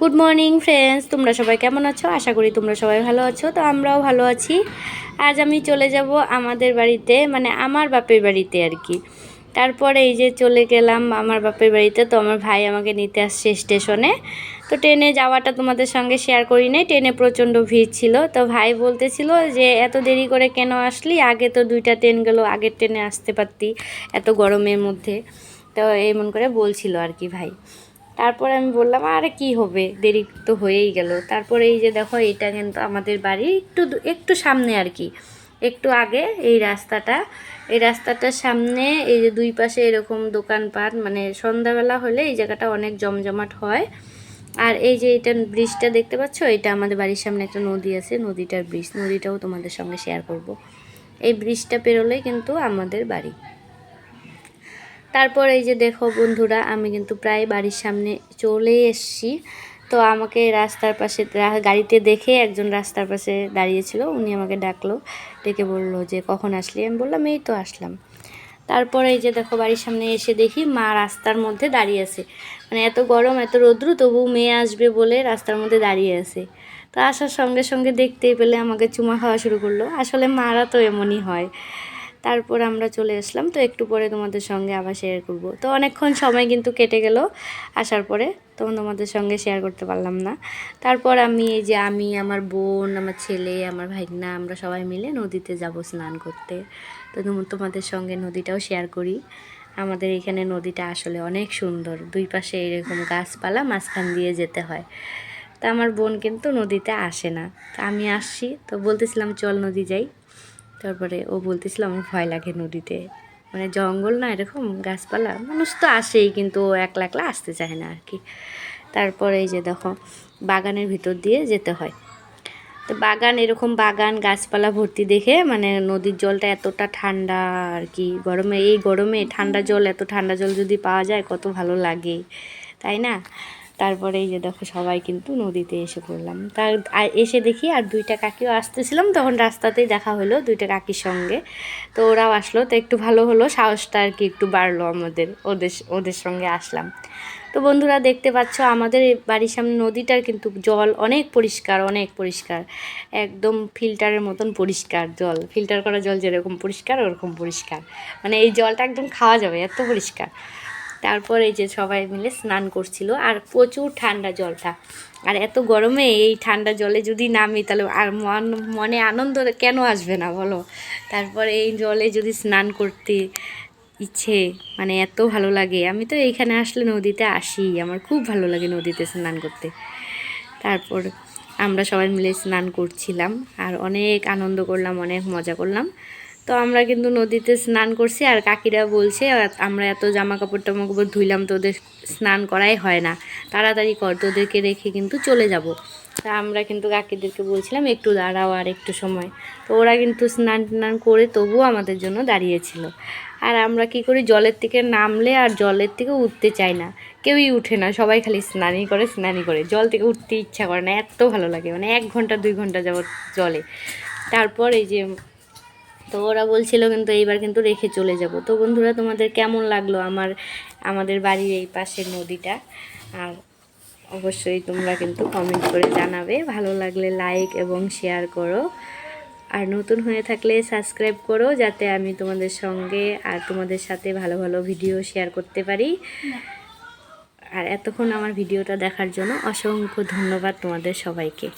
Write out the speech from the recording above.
Good morning friends তোমরা সবাই কেমন আছো? আশা করি তোমরা সবাই ভালো আছো। তো আমরাও ভালো আছি। আজ আমি চলে যাব আমাদের বাড়িতে মানে আমার বাপের বাড়িতে আর কি। তারপরে এই যে চলে গেলাম আমার বাপের বাড়িতে। তো আমার ভাই আমাকে নিতে আসছে স্টেশনে। তো ট্রেনে যাওয়াটা তোমাদের সঙ্গে শেয়ার করি নাই। ট্রেনে প্রচণ্ড ভিড় ছিল। তো ভাই বলতেছিল যে, এত দেরি করে কেন আসলি? আগে তো দুইটা ট্রেন গেলো, আগের ট্রেনে আসতে পারতি এত গরমের মধ্যে। তো এমন করে বলছিল আর কি ভাই। তারপরে আমি বললাম, আরে কি হবে? দেরি তো হয়েই গেল। তারপরে এই যে দেখো, এটা কিন্তু আমাদের বাড়ি একটু একটু সামনে আর কি। একটু আগে এই রাস্তাটা, এই রাস্তাটার সামনে এই যে দুই পাশে এরকম দোকানপাট মানে সন্ধ্যাবেলা হলে এই জায়গাটা অনেক জমজমাট হয়। আর এই যে এটা ব্রিজটা দেখতে পাচ্ছ? এটা আমাদের বাড়ির সামনে একটা নদী আছে, নদীটার ব্রিজ। নদীটাও তোমাদের সঙ্গে শেয়ার করব। এই ব্রিজটা পেরোলেই কিন্তু আমাদের বাড়ি। তারপর এই যে দেখো বন্ধুরা, আমি কিন্তু প্রায় বাড়ির সামনে চলে এসেছি। তো আমাকে রাস্তার পাশে গাড়িতে দেখে একজন রাস্তার পাশে দাঁড়িয়েছিল। উনি আমাকে ডাকলো, ডেকে বলল যে, কখন আসলি? আমি বললাম, এই তো আসলাম। তারপরে এই যে দেখো বাড়ির সামনে এসে দেখি মা রাস্তার মধ্যে দাঁড়িয়ে আছে। মানে এত গরম, এত রৌদ্র, তবু মেয়ে আসবে বলে রাস্তার মধ্যে দাঁড়িয়ে আছে। তো আসার সঙ্গে সঙ্গে দেখতেই পেলে আমাকে চুমা খাওয়া শুরু করল। আসলে মারা তো এমনই হয়। তারপর আমরা চলে আসলাম। তো একটু পরে তোমাদের সঙ্গে আবার শেয়ার করব। তো অনেকক্ষণ সময় কিন্তু কেটে গেল। আসার পরে তখন তোমাদের সঙ্গে শেয়ার করতে পারলাম না। তারপর আমি এই যে আমি, আমার বোন, আমার ছেলে, আমার ভাইগনা, আমরা সবাই মিলে নদীতে যাব স্নান করতে। তো তোম- তোমাদের সঙ্গে নদীটাও শেয়ার করি। আমাদের এখানে নদীটা আসলে অনেক সুন্দর। দুই পাশে এরকম গাছপালা, মাঝখান দিয়ে যেতে হয়। তা আমার বোন কিন্তু নদীতে আসে না। তা আমি আসছি। তো বলতেছিলাম, চল নদী যাই। তারপরে ও বলতেছিল, আমার ভয় লাগে নদীতে। মানে জঙ্গল না এরকম গাছপালা, মানুষ তো আসেই কিন্তু ও একলা একলা আসতে চায় না আর কি। তারপরে এই যে দেখো, বাগানের ভিতর দিয়ে যেতে হয়। তো বাগান, এরকম বাগান, গাছপালা ভর্তি দেখে মানে নদীর জলটা এতটা ঠান্ডা আর কি, গরমে, এই গরমে ঠান্ডা জল, এত ঠান্ডা জল যদি পাওয়া যায় কত ভালো লাগে, তাই না? তারপরে এই যে দেখো সবাই কিন্তু নদীতে এসে পড়লাম। তার এসে দেখি আর দুইটা কাকিও আসতেছিলাম, তখন রাস্তাতেই দেখা হলো দুইটা কাকির সঙ্গে। তো ওরাও আসলো, তো একটু ভালো হলো, সাহসটা আর কি একটু বাড়লো আমাদের, ওদের ওদের সঙ্গে আসলাম। তো বন্ধুরা দেখতে পাচ্ছ, আমাদের বাড়ির সামনে নদীটার কিন্তু জল অনেক পরিষ্কার অনেক পরিষ্কার। একদম ফিল্টারের মতন পরিষ্কার জল। ফিল্টার করা জল যেরকম পরিষ্কার, ওরকম পরিষ্কার। মানে এই জলটা একদম খাওয়া যাবে, এত পরিষ্কার। তারপর এই যে সবাই মিলে স্নান করছিল, আর প্রচুর ঠান্ডা জলটা। আর এত গরমে এই ঠান্ডা জলে যদি নামি, তাহলে আর মন, মনে আনন্দ কেন আসবে না বলো? তারপরে এই জলে যদি স্নান করতে ইচ্ছে মানে এত ভালো লাগে। আমি তো এইখানে আসলে নদীতে আসি, আমার খুব ভালো লাগে নদীতে স্নান করতে। তারপর আমরা সবাই মিলে স্নান করছিলাম, আর অনেক আনন্দ করলাম, অনেক মজা করলাম। তো আমরা কিন্তু নদীতে স্নান করছি আর কাকিরা বলছে, আমরা এত জামা কাপড় টামা কাপড় ধুইলাম তোদের স্নান করাই হয় না। তাড়াতাড়ি কর, তোদেরকে রেখে কিন্তু চলে যাব। তা আমরা কিন্তু কাকিদেরকে বলছিলাম, একটু দাঁড়াও আর একটু সময়। তো ওরা কিন্তু স্নান টান করে তবুও আমাদের জন্য দাঁড়িয়েছিল। আর আমরা কি করি, জলের থেকে নামলে আর জলের থেকে উঠতে চাই না। কেউই উঠে না, সবাই খালি স্নানই করে স্নানই করে। জল থেকে উঠতে ইচ্ছা করে না, এত ভালো লাগে। মানে এক ঘণ্টা, দুই ঘণ্টা যাবত জলে। তারপর এই যে তো ওরা বলছিল কিন্তু এইবার কিন্তু রেখে চলে যাব। তো বন্ধুরা, তোমাদের কেমন লাগল আমার, আমাদের বাড়ির এই পাশের নদীটা? আর অবশ্যই তোমরা কিন্তু কমেন্ট করে জানাবে। ভালো লাগলে লাইক এবং শেয়ার করো। আর নতুন হয়ে থাকলে সাবস্ক্রাইব করো যাতে আমি তোমাদের সঙ্গে আর তোমাদের সাথে ভালো ভালো ভিডিও শেয়ার করতে পারি। আর এতক্ষণ আমার ভিডিওটা দেখার জন্য অসংখ্য ধন্যবাদ তোমাদের সবাইকে।